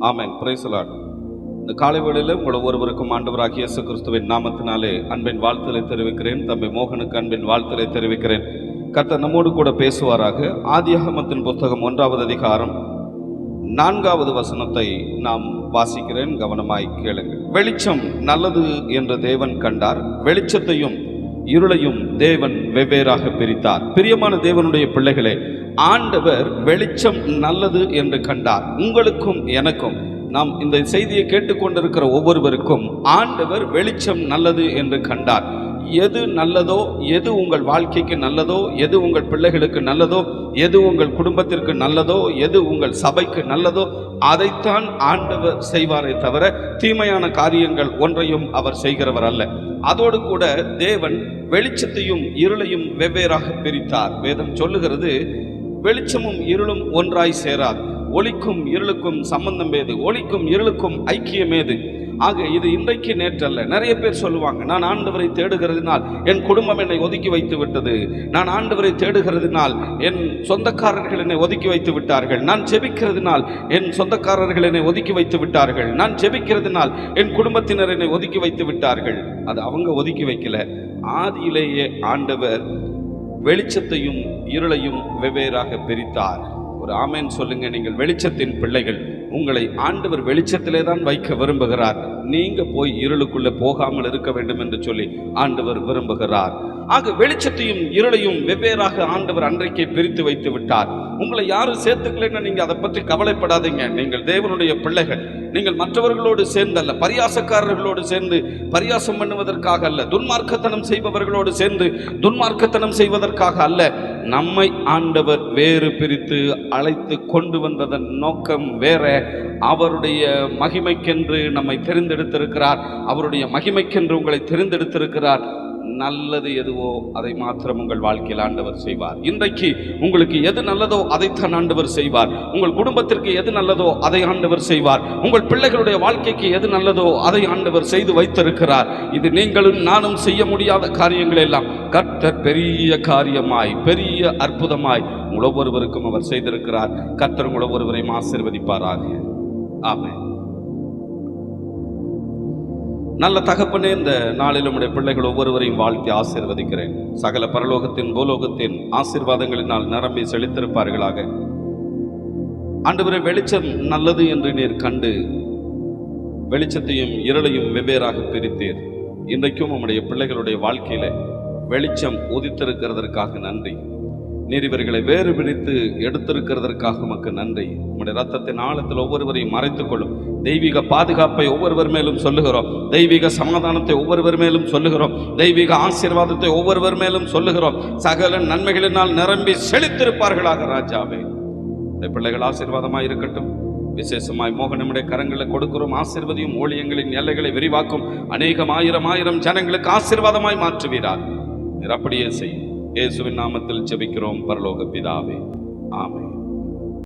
ஆமேன். பிரைசலாட் இந்த காலை வேளையில் உங்கள் ஒவ்வொருவருக்கும் ஆண்டவராக இயேசு கிறிஸ்துவின் நாமத்தினாலே அன்பின் வாழ்த்தலை தெரிவிக்கிறேன். தம்பி மோகனுக்கு அன்பின் வாழ்த்தலை தெரிவிக்கிறேன். கர்த்தர் நம்மோடு கூட பேசுவாராக. ஆதியாகமத்தின் புத்தகம் ஒன்றாவது அதிகாரம் நான்காவது வசனத்தை நாம் வாசிக்கிறேன். கவனமாய் கேளுங்கள். வெளிச்சம் நல்லது என்று தேவன் கண்டார். வெளிச்சத்தையும் இருளையும் தேவன் வெவ்வேறாக பிரித்தார். பிரியமான தேவனுடைய பிள்ளைகளே ஆண்டவர் வெளிச்சம் நல்லது என்று கண்டார். உங்களுக்கும் எனக்கும் நாம் இந்த செய்தியை கேட்டுக்கொண்டிருக்கிற ஒவ்வொருவருக்கும் ஆண்டவர் வெளிச்சம் நல்லது என்று கண்டார். எது நல்லதோ எது உங்கள் வாழ்க்கைக்கு நல்லதோ எது உங்கள் பிள்ளைகளுக்கு நல்லதோ எது உங்கள் குடும்பத்திற்கு நல்லதோ எது உங்கள் சபைக்கு நல்லதோ அதைத்தான் ஆண்டவர் செய்வாரே தவிர தீமையான காரியங்கள் ஒன்றையும் அவர் செய்கிறவர் அல்ல. அதோடு கூட தேவன் வெளிச்சத்தையும் இருளையும் வெவ்வேறாக பிரித்தார். வேதம் சொல்லுகிறது வெளிச்சமும் இருளும் ஒன்றாய் சேராது. ஒளிக்கும் இருளுக்கும் சம்பந்தம் ஏது? ஒளிக்கும் இருளுக்கும் ஐக்கியமேது ஆக இது இன்றைக்கு நேற்றல்ல. நிறைய பேர் சொல்லுவாங்க நான் ஆண்டவரை தேடுகிறதுனால் என் குடும்பம் என்னை ஒதுக்கி வைத்து விட்டது. நான் ஆண்டவரை தேடுகிறதுனால் என் சொந்தக்காரர்கள் என்னை ஒதுக்கி வைத்து விட்டார்கள். நான் ஜெபிக்கிறதுனால் என் சொந்தக்காரர்கள் என்னை ஒதுக்கி வைத்து விட்டார்கள். நான் ஜெபிக்கிறதுனால் என் குடும்பத்தினர் என்னை ஒதுக்கி வைத்து விட்டார்கள். அது அவங்க ஒதுக்கி வைக்கல. ஆதியிலேயே ஆண்டவர் வெளிச்சத்தையும் இருளையும் வெவ்வேறாக பிரித்தார். ஒரு ஆமேன் சொல்லுங்க நீங்கள் வெளிச்சத்தின் பிள்ளைகள். உங்களை ஆண்டவர் வெளிச்சத்திலே தான் வைக்க விரும்புகிறார். நீங்க போய் இருளுக்குள்ளே போகாமல் இருக்க வேண்டும் என்று சொல்லி ஆண்டவர் விரும்புகிறார். ஆக வெளிச்சத்தையும் இருளையும் வெவ்வேறாக ஆண்டவர் அன்றைக்கே பிரித்து வைத்து விட்டார். உங்களை யாரும் சேர்த்துக்கலைன்னு நீங்கள் அதை பற்றி கவலைப்படாதீங்க. நீங்கள் தேவனுடைய பிள்ளைகள். நீங்கள் மற்றவர்களோடு சேர்ந்து அல்ல பரியாசக்காரர்களோடு சேர்ந்து பரியாசம் பண்ணுவதற்காக அல்ல துன்மார்க்கத்தனம் செய்பவர்களோடு சேர்ந்து துன்மார்க்கத்தனம் செய்வதற்காக அல்ல நம்மை ஆண்டவர் வேறு பிரித்து அழைத்து கொண்டு வந்ததன் நோக்கம் வேற. அவருடைய மகிமைக்கென்று நம்மை தெரிந்தெடுத்திருக்கிறார். அவருடைய மகிமைக்கென்று உங்களை தெரிந்தெடுத்திருக்கிறார். நல்லது எதுவோ அதை மாத்திரம் உங்கள் வாழ்க்கையில் ஆண்டவர் செய்வார். இன்றைக்கு உங்களுக்கு எது நல்லதோ அதைத்தான் ஆண்டவர் செய்வார். உங்கள் குடும்பத்திற்கு எது நல்லதோ அதை ஆண்டவர் செய்வார். உங்கள் பிள்ளைகளுடைய வாழ்க்கைக்கு எது நல்லதோ அதை ஆண்டவர் செய்து வைத்திருக்கிறார். இது நீங்களும் நானும் செய்ய முடியாத காரியங்கள் எல்லாம். கர்த்தர் பெரிய காரியமாய் பெரிய அற்புதமாய் உங்கள் ஒவ்வொருவருக்கும் அவர் செய்திருக்கிறார். கர்த்தர் உங்கள் ஒவ்வொருவரையும் ஆசீர்வதிப்பாராக. ஆமென். நல்ல தகப்பனே இந்த நாளில் உம்முடைய பிள்ளைகள் ஒவ்வொருவரையும் வாழ்த்தி ஆசிர்வதிக்கிறேன். சகல பரலோகத்தின் பூலோகத்தின் ஆசீர்வாதங்களினால் நிரம்பி செழித்திருப்பார்களாக. ஆண்டவரே வெளிச்சம் நல்லது என்று நீர் கண்டு வெளிச்சத்தையும் இருளையும் வெவ்வேறாக பிரித்தீர். இன்றைக்கும் உம்முடைய பிள்ளைகளுடைய வாழ்க்கையில வெளிச்சம் உதித்திருக்கிறதற்காக நன்றி. நீர் இவர்களை வேறு பிரித்து எடுத்திருக்கிறதற்காக உமக்கு நன்றி. உங்களுடைய ரத்தத்தின் ஆழத்தில் ஒவ்வொருவரையும் மறைத்துக் கொள்ளும். தெய்வீக பாதுகாப்பை ஒவ்வொருவர் மேலும் சொல்லுகிறோம். தெய்வீக சமாதானத்தை ஒவ்வொருவர் மேலும் சொல்லுகிறோம். தெய்வீக ஆசீர்வாதத்தை ஒவ்வொருவர் மேலும் சொல்லுகிறோம். சகல நன்மைகளினால் நிரம்பி செழித்திருப்பார்களாக ராஜாவே. இந்த பிள்ளைகள் ஆசீர்வாதமாக இருக்கட்டும். விசேஷமாய் மோகனமுடைய கரங்களை கொடுக்கிறோம். ஆசீர்வதியும் ஊழியங்களின் எல்லைகளை விரிவாக்கும். அநேகம் ஆயிரம் ஆயிரம் ஜனங்களுக்கு ஆசீர்வாதமாய் மாற்றுவீரார் அப்படியே செய். இயேசுவின் நாமத்தில் ஜெபிக்கிறோம் பரலோக பிதாவே. ஆமே